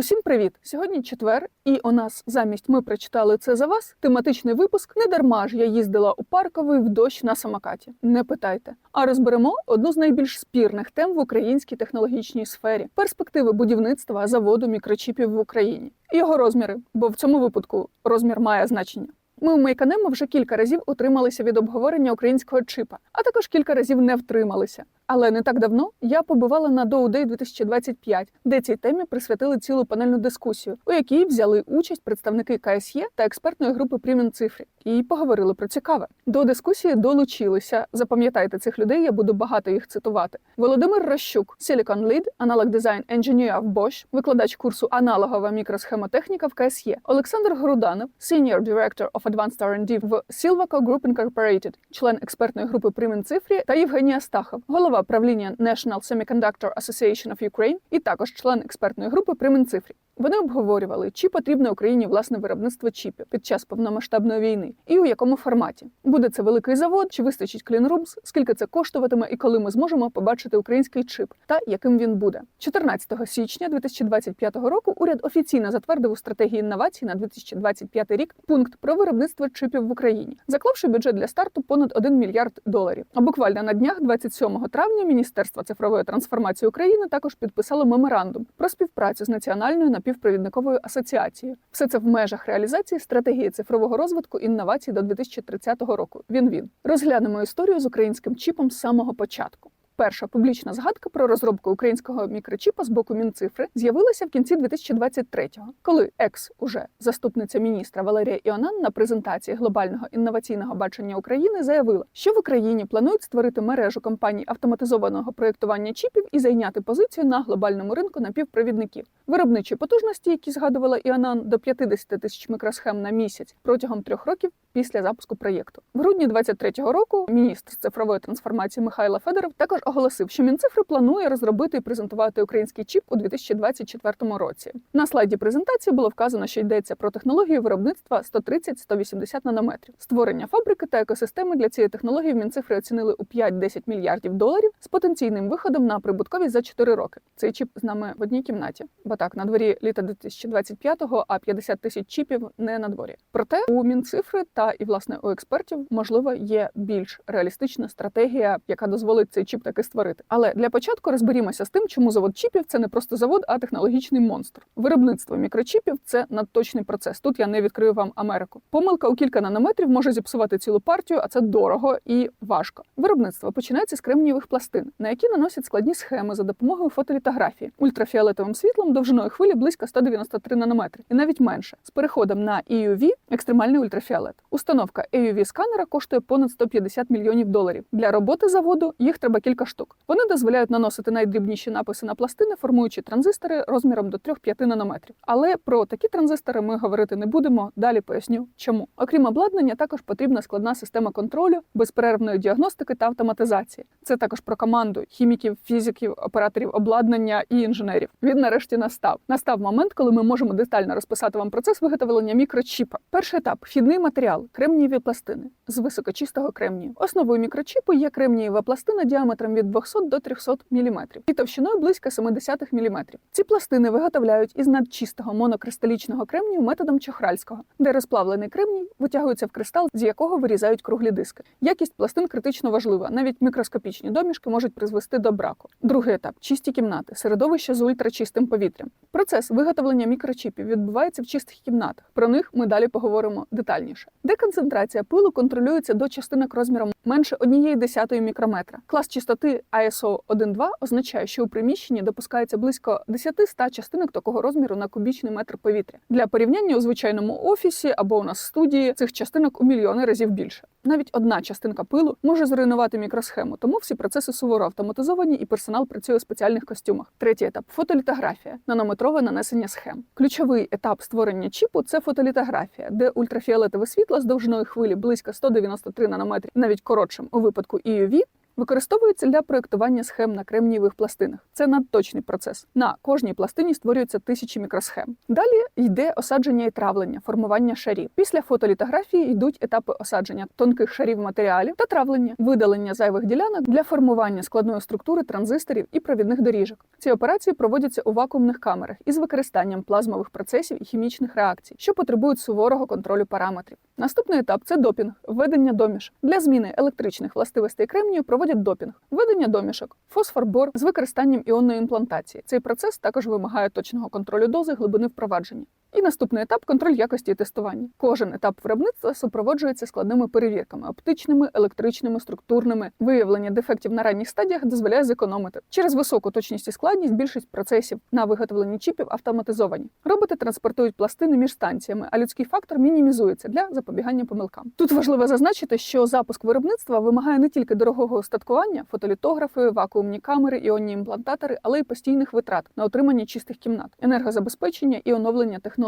Усім привіт! Сьогодні четвер, і у нас замість ми прочитали це за вас. Тематичний випуск не дарма ж я їздила у парковий в дощ на самокаті. Не питайте. А розберемо одну з найбільш спірних тем в українській технологічній сфері: перспективи будівництва заводу мікрочіпів в Україні. Його розміри, бо в цьому випадку розмір має значення. Ми у Майканемо вже кілька разів утрималися від обговорення українського чипа, а також кілька разів не втрималися. Але не так давно я побувала на Day 2025, де цій темі присвятили цілу панельну дискусію, у якій взяли участь представники КСЄ та експертної групи Примін цифрі і поговорили про цікаве. До дискусії долучилися. Запам'ятайте цих людей, я буду багато їх цитувати. Володимир Рощук, Silicon Lead, аналог дизайн Engineer в Bosch, викладач курсу аналогова мікросхемотехніка в КСЄ, Олександр Груданов, Senior Director of Advanced R&D в Silvaco Group Incorporated, член експертної групи Примін цифрі та Євгенія Стахов, голова правління National Semiconductor Association of Ukraine і також член експертної групи при цифрі. Вони обговорювали, чи потрібне Україні власне виробництво чіпів під час повномасштабної війни, і у якому форматі буде це великий завод, чи вистачить клінрумс, скільки це коштуватиме, і коли ми зможемо побачити український чип, та яким він буде. 14 січня 2025 року уряд офіційно затвердив у стратегії інновацій на 2025 рік пункт про виробництво чипів в Україні, заклавши бюджет для старту понад 1 мільярд доларів. А буквально на днях, 27 травня, Міністерство цифрової трансформації України також підписало меморандум про співпрацю з національною напівпровідниковою асоціацією. Все це в межах реалізації стратегії цифрового розвитку інновацій до 2030 року. Він він розглянемо історію з українським чіпом з самого початку. Перша публічна згадка про розробку українського мікрочіпа з боку Мінцифри з'явилася в кінці 2023-го, коли екс уже заступниця міністра Валерія Іонан на презентації глобального інноваційного бачення України заявила, що в Україні планують створити мережу компаній автоматизованого проєктування чіпів і зайняти позицію на глобальному ринку напівпровідників. Виробничі потужності, які згадувала Іонан, до 50 тисяч мікросхем на місяць протягом трьох років після запуску проєкту. В грудні 23-го року міністр цифрової трансформації Михайло Федоров також оголосив, що Мінцифри планує розробити і презентувати український чіп у 2024 році. На слайді презентації було вказано, що йдеться про технологію виробництва 130-180 нанометрів. Створення фабрики та екосистеми для цієї технології в Мінцифри оцінили у 5-10 мільярдів доларів з потенційним виходом на прибутковість за 4 роки. Цей чіп з нами в одній кімнаті, бо так на дворі літа 2025-го, а 50 тисяч чіпів не на дворі. Проте у Мінцифри та і власне у експертів можливо є більш реалістична стратегія, яка дозволить цей чіп таки створити. Але для початку розберімося з тим, чому завод чіпів це не просто завод, а технологічний монстр. Виробництво мікрочіпів це надточний процес. Тут я не відкрию вам Америку. Помилка у кілька нанометрів може зіпсувати цілу партію, а це дорого і важко. Виробництво починається з кремнієвих пластин, на які наносять складні схеми за допомогою фотолітографії, ультрафіолетовим світлом довжиною хвилі близько 193 нанометри, і навіть менше з переходом на EUV – екстремальний ультрафіолет. Установка EUV сканера коштує понад 150 мільйонів доларів. Для роботи заводу їх треба кілька штук. Вони дозволяють наносити найдрібніші написи на пластини, формуючи транзистори розміром до 3-5 нанометрів. Але про такі транзистори ми говорити не будемо. Далі поясню, чому. Окрім обладнання, також потрібна складна система контролю, безперервної діагностики та автоматизації. Це також про команду хіміків, фізиків, операторів обладнання і інженерів. Він нарешті настав. Настав момент, коли ми можемо детально розписати вам процес виготовлення мікрочіпа. Перший етап вхідний матеріал кремнієві пластини з високочистого кремнію. Основою мікрочіпу є кремнієва пластина діаметром від 200 до 300 мм і товщиною близько 0,7 мм. Ці пластини виготовляють із надчистого монокристалічного кремнію методом чохральського, де розплавлений кремній витягується в кристал, з якого вирізають круглі диски. Якість пластин критично важлива. Навіть мікроскопічні домішки можуть призвести до браку. Другий етап чисті кімнати, середовище з ультрачистим повітрям. Процес виготовлення мікрочіпів відбувається в чистих кімнатах. Про них ми далі поговоримо детальніше. Деконцентрація пилу контролюється до частинок розміром менше 1,1 мікрометра. Клас чистоти ISO 1.2 означає, що у приміщенні допускається близько 10-100 частинок такого розміру на кубічний метр повітря. Для порівняння у звичайному офісі або у нас в студії цих частинок у мільйони разів більше. Навіть одна частинка пилу може зруйнувати мікросхему, тому всі процеси суворо автоматизовані і персонал працює у спеціальних костюмах. Третій етап фотолітографія, нанометрове нанесення схем. Ключовий етап створення чіпу це фотолітографія, де ультрафіолетове світло з довжиною хвилі близько 193 нанометрів, навіть коротшим у випадку EUV, Використовується для проєктування схем на кремнієвих пластинах. Це надточний процес. На кожній пластині створюються тисячі мікросхем. Далі йде осадження і травлення, формування шарів. Після фотолітографії йдуть етапи осадження тонких шарів матеріалів та травлення, видалення зайвих ділянок для формування складної структури транзисторів і провідних доріжок. Ці операції проводяться у вакуумних камерах із використанням плазмових процесів і хімічних реакцій, що потребують суворого контролю параметрів. Наступний етап це допінг, введення домішок. Для зміни електричних властивостей кремнію проводять допінг, введення домішок, фосфорбор з використанням іонної імплантації. Цей процес також вимагає точного контролю дози глибини впровадження. І наступний етап контроль якості і тестування. Кожен етап виробництва супроводжується складними перевірками оптичними, електричними, структурними. Виявлення дефектів на ранніх стадіях дозволяє зекономити. Через високу точність і складність більшість процесів на виготовленні чіпів автоматизовані. Роботи транспортують пластини між станціями, а людський фактор мінімізується для запобігання помилкам. Тут важливо зазначити, що запуск виробництва вимагає не тільки дорогого устаткування, фотолітографи, вакуумні камери, іонні імплантатори, але й постійних витрат на отримання чистих кімнат, енергозабезпечення і оновлення технологій.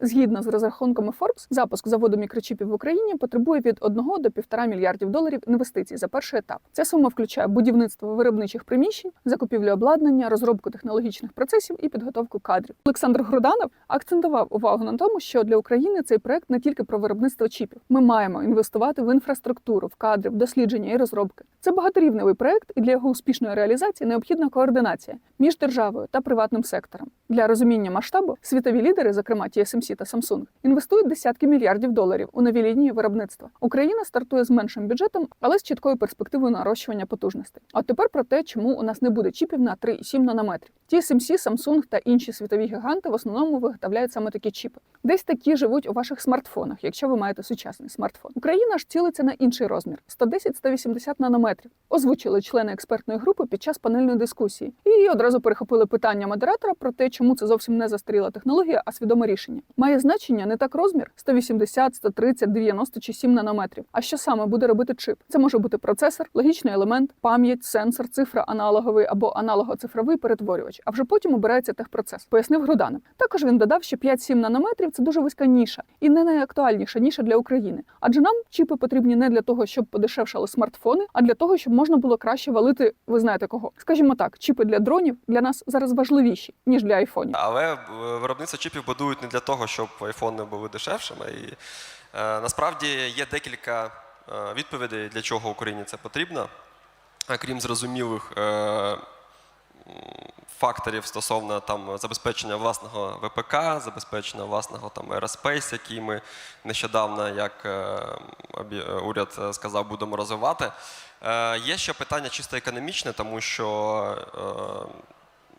Згідно з розрахунками Forbes, запуск заводу мікрочіпів в Україні потребує від 1 до 1,5 мільярдів доларів інвестицій за перший етап. Ця сума включає будівництво виробничих приміщень, закупівлю обладнання, розробку технологічних процесів і підготовку кадрів. Олександр Груданов акцентував увагу на тому, що для України цей проект не тільки про виробництво чіпів. Ми маємо інвестувати в інфраструктуру, в кадри, в дослідження і розробки. Це багаторівневий проект, і для його успішної реалізації необхідна координація між державою та приватним сектором. Для розуміння масштабу світові лідери, зокрема TSMC та Samsung, інвестують десятки мільярдів доларів у нові лінії виробництва. Україна стартує з меншим бюджетом, але з чіткою перспективою нарощування потужностей. А тепер про те, чому у нас не буде чіпів на 3,7 нанометрів. TSMC, Samsung та інші світові гіганти в основному виготовляють саме такі чіпи. Десь такі живуть у ваших смартфонах, якщо ви маєте сучасний смартфон. Україна ж цілиться на інший розмір 110-180 нанометрів. Озвучили члени експертної групи під час панельної дискусії і одразу перехопили питання модератора про те, чому це зовсім не застаріла технологія, а свідоме рішення. Має значення не так розмір 180, 130, 90 чи 7 нанометрів. А що саме буде робити чип? Це може бути процесор, логічний елемент, пам'ять, сенсор, цифра, аналоговий або аналого-цифровий перетворювач. А вже потім обирається техпроцес. Пояснив Груданов. Також він додав, що 5-7 нанометрів це дуже вузька ніша і не найактуальніша ніша для України. Адже нам чіпи потрібні не для того, щоб подешевшали смартфони, а для того, щоб можна було краще валити. Ви знаєте кого? Скажімо так, чіпи для дронів для нас зараз важливіші ніж для айфонів. Але е, виробництво чіпів будують не для того, щоб айфони були дешевшими. І е, насправді є декілька е, відповідей, для чого Україні це потрібно, А крім зрозумілих е, факторів стосовно там забезпечення власного ВПК, забезпечення власного там Aerospace, який ми нещодавно, як е, е, уряд е, сказав, будемо розвивати. Е, Є ще питання чисто економічне, тому що е,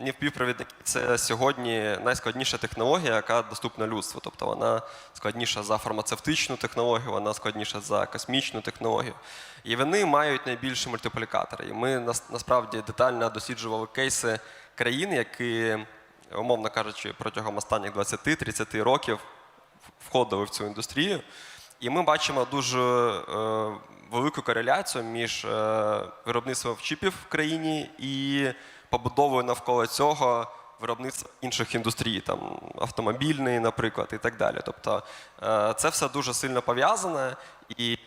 Напівпровідники це сьогодні найскладніша технологія, яка доступна людству. Тобто вона складніша за фармацевтичну технологію, вона складніша за космічну технологію. І вони мають найбільші мультиплікатори. І ми насправді детально досліджували кейси країн, які, умовно кажучи, протягом останніх 20-30 років входили в цю індустрію. І ми бачимо дуже е, велику кореляцію між е, виробництвом чіпів в країні і побудовою навколо цього виробництва інших індустрій, там автомобільної, наприклад, і так далі. Тобто е, це все дуже сильно пов'язане і.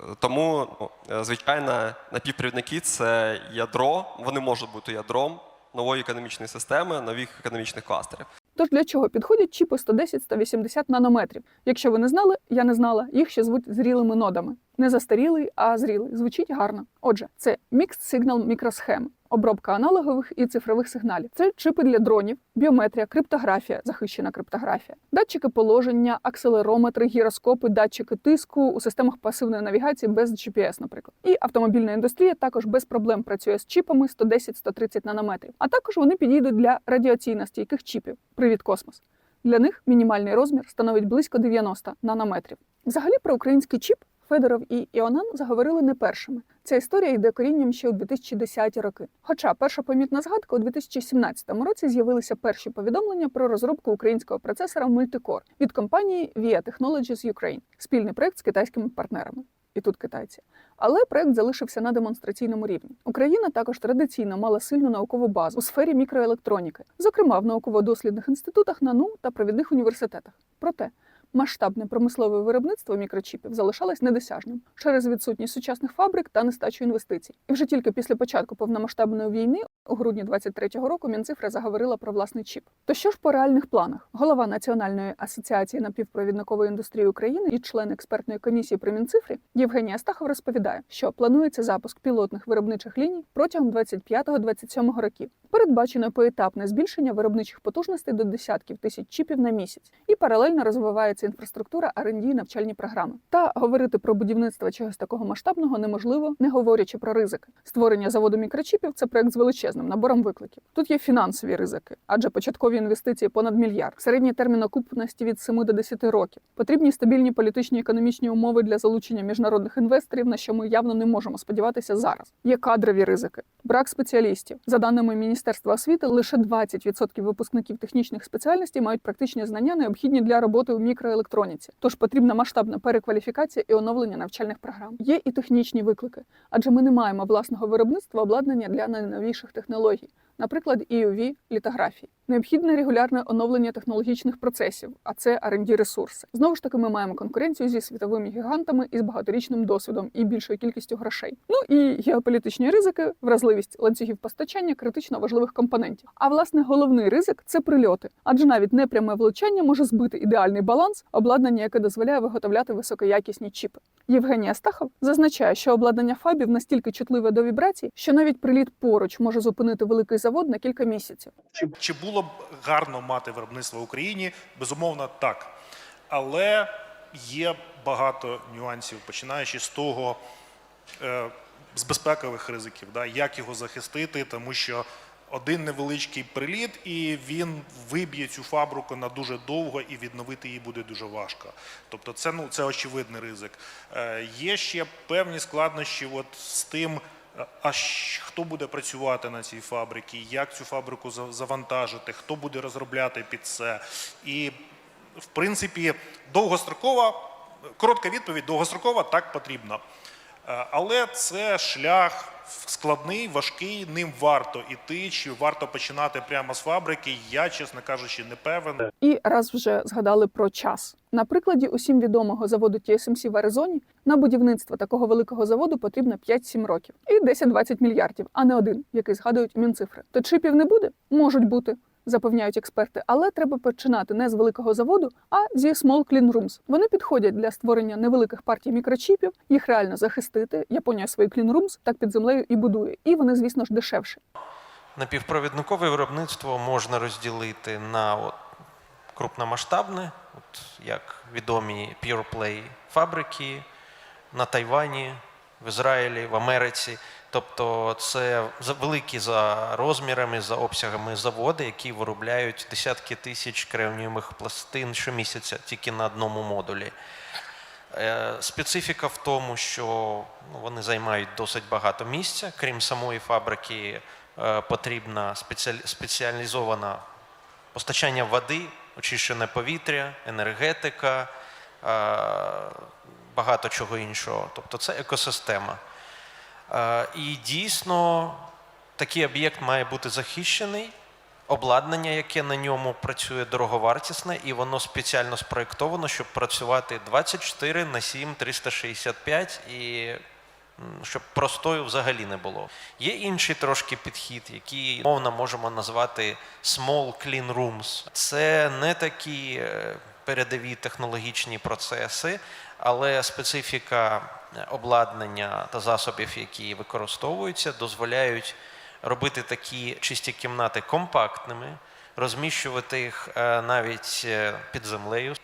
е, Тому, ну, е, звичайно, напівпровідники це ядро, вони можуть бути ядром нової економічної системи, нових економічних кластерів. Тож для чого підходять чіпи 110-180 нанометрів? Якщо ви не знали, я не знала, їх ще звуть зрілими нодами. Не застарілий, а зрілий. Звучить гарно. Отже, це Mixed Signal мікросхеми, обробка аналогових і цифрових сигналів. Це чипи для дронів, біометрія, криптографія, захищена криптографія, датчики положення, акселерометри, гіроскопи, датчики тиску у системах пасивної навігації без GPS, наприклад. І автомобільна індустрія також без проблем працює з чіпами 110-130 нанометрів. А також вони підійдуть для радіаційно стійких чіпів. Привіт, космос. Для них мінімальний розмір становить близько 90 нанометрів. Взагалі про український чіп Федоров і Іонан заговорили не першими. Ця історія йде корінням ще у 2010-ті роки. Хоча перша помітна згадка у 2017 році з'явилися перші повідомлення про розробку українського процесора Multicore від компанії VIA Technologies Ukraine, спільний проект з китайськими партнерами. І тут китайці. Але проект залишився на демонстраційному рівні. Україна також традиційно мала сильну наукову базу у сфері мікроелектроніки, зокрема в науково-дослідних інститутах НАНУ та провідних університетах. Проте масштабне промислове виробництво мікрочіпів залишалось недосяжним через відсутність сучасних фабрик та нестачу інвестицій. І вже тільки після початку повномасштабної війни, у грудні 23-го року, Мінцифра заговорила про власний чіп. То що ж по реальних планах? Голова Національної асоціації напівпровідникової індустрії України і член експертної комісії при Мінцифрі Євгенія Астахов розповідає, що планується запуск пілотних виробничих ліній протягом 25-27 років. Передбачено поетапне збільшення виробничих потужностей до десятків тисяч чіпів на місяць, і паралельно розвивається інфраструктура R&D навчальні програми. Та говорити про будівництво чогось такого масштабного неможливо, не говорячи про ризики. Створення заводу мікрочіпів це проект з величезним набором викликів. Тут є фінансові ризики, адже початкові інвестиції понад мільярд, середній термін окупності від 7 до 10 років. Потрібні стабільні політичні і економічні умови для залучення міжнародних інвесторів, на що ми явно не можемо сподіватися зараз. Є кадрові ризики, брак спеціалістів. За даними Міністерства освіти, лише 20% випускників технічних спеціальностей мають практичні знання, необхідні для роботи у мікроелектроніці. Тож потрібна масштабна перекваліфікація і оновлення навчальних програм. Є і технічні виклики, адже ми не маємо власного виробництва обладнання для найновіших технологій наприклад, EUV літографії. Необхідне регулярне оновлення технологічних процесів, а це R&D ресурси. Знову ж таки, ми маємо конкуренцію зі світовими гігантами із багаторічним досвідом і більшою кількістю грошей. Ну і геополітичні ризики, вразливість ланцюгів постачання критично важливих компонентів. А власне головний ризик це прильоти, адже навіть непряме влучання може збити ідеальний баланс обладнання, яке дозволяє виготовляти високоякісні чіпи. Євгенія Стахов зазначає, що обладнання фабів настільки чутливе до вібрацій, що навіть приліт поруч може зупинити великий завод на кілька місяців. Чи, чи було б гарно мати виробництво в Україні? Безумовно, так. Але є багато нюансів, починаючи з того, е, з безпекових ризиків, да, як його захистити, тому що один невеличкий приліт, і він виб'є цю фабрику на дуже довго, і відновити її буде дуже важко. Тобто, це ну це очевидний ризик. Е, є ще певні складнощі, от з тим. А хто буде працювати на цій фабриці, як цю фабрику завантажити, хто буде розробляти під це. І, в принципі, довгострокова, коротка відповідь, довгострокова так потрібно. Е, Але це шлях складний, важкий, ним варто іти, чи варто починати прямо з фабрики. Я, чесно кажучи, не певен. І раз вже згадали про час. На прикладі усім відомого заводу TSMC в Аризоні на будівництво такого великого заводу потрібно 5-7 років і 10-20 мільярдів, а не один, який згадують мінцифри. То чипів не буде? Можуть бути. Запевняють експерти, але треба починати не з великого заводу, а зі small clean rooms. Вони підходять для створення невеликих партій мікрочіпів, їх реально захистити. Японія свої clean rooms так під землею і будує. І вони, звісно ж, дешевші. Напівпровідникове виробництво можна розділити на от, крупномасштабне, от, як відомі Pure фабрики на Тайвані, в Ізраїлі, в Америці. Тобто це великі за розмірами, за обсягами заводи, які виробляють десятки тисяч кремнієвих пластин щомісяця тільки на одному модулі. Е, Специфіка в тому, що ну, вони займають досить багато місця. Крім самої фабрики, е, потрібна спеціалізована постачання води, очищене повітря, енергетика, е, багато чого іншого. Тобто це екосистема. І дійсно такий об'єкт має бути захищений. Обладнання, яке на ньому працює дороговартісне, і воно спеціально спроєктовано, щоб працювати 24 на 7, 365 і щоб простою взагалі не було. Є інший трошки підхід, який мовно можемо назвати small clean rooms. Це не такі е, передові технологічні процеси, але специфіка обладнання та засобів, які використовуються, дозволяють робити такі чисті кімнати компактними, розміщувати їх е, навіть е, під землею.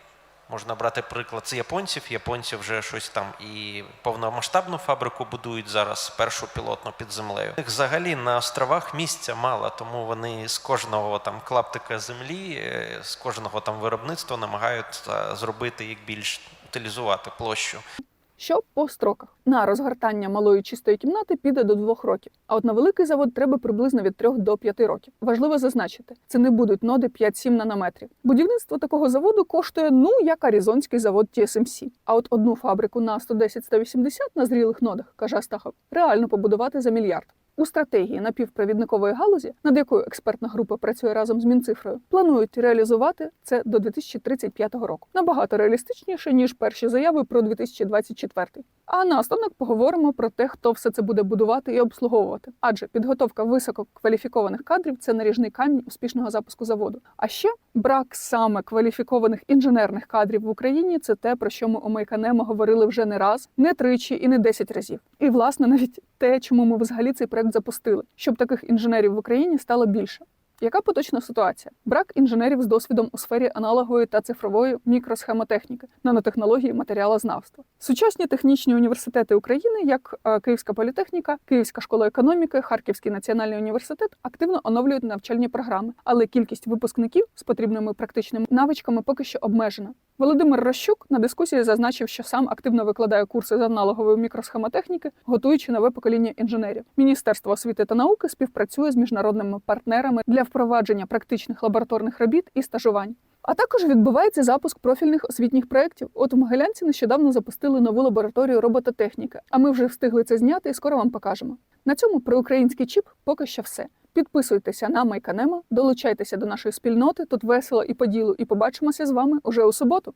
Можна брати приклад з японців. Японці вже щось там і повномасштабну фабрику будують зараз, першу пілотну під землею. Них взагалі на островах місця мало, тому вони з кожного там клаптика землі, е, з кожного там виробництва намагаються зробити їх більш утилізувати площу. Що по строках на розгортання малої чистої кімнати піде до двох років. А от на великий завод треба приблизно від 3 до 5 років. Важливо зазначити, це не будуть ноди 5-7 нанометрів. Будівництво такого заводу коштує ну як аризонський завод TSMC. А от одну фабрику на 110-180 на зрілих нодах, каже Астахов, реально побудувати за мільярд. У стратегії напівпровідникової галузі, над якою експертна група працює разом з Мінцифрою, планують реалізувати це до 2035 року. Набагато реалістичніше ніж перші заяви про 2024. А наостанок поговоримо про те, хто все це буде будувати і обслуговувати. Адже підготовка висококваліфікованих кадрів це наріжний камінь успішного запуску заводу. А ще брак саме кваліфікованих інженерних кадрів в Україні це те, про що ми у Майканемо говорили вже не раз, не тричі і не десять разів. І власне навіть те, чому ми взагалі цей проект запустили, щоб таких інженерів в Україні стало більше. Яка поточна ситуація? Брак інженерів з досвідом у сфері аналогової та цифрової мікросхемотехніки, нанотехнології, матеріалознавства. Сучасні технічні університети України, як е, Київська політехніка, Київська школа економіки, Харківський національний університет, активно оновлюють навчальні програми, але кількість випускників з потрібними практичними навичками поки що обмежена. Володимир Рощук на дискусії зазначив, що сам активно викладає курси з аналогової мікросхемотехніки, готуючи нове покоління інженерів. Міністерство освіти та науки співпрацює з міжнародними партнерами для впровадження практичних лабораторних робіт і стажувань. А також відбувається запуск профільних освітніх проєктів. От в Могилянці нещодавно запустили нову лабораторію робототехніки. А ми вже встигли це зняти і скоро вам покажемо. На цьому про український чіп поки що все. Підписуйтеся на Майканемо, долучайтеся до нашої спільноти. Тут весело і по ділу, і побачимося з вами уже у суботу.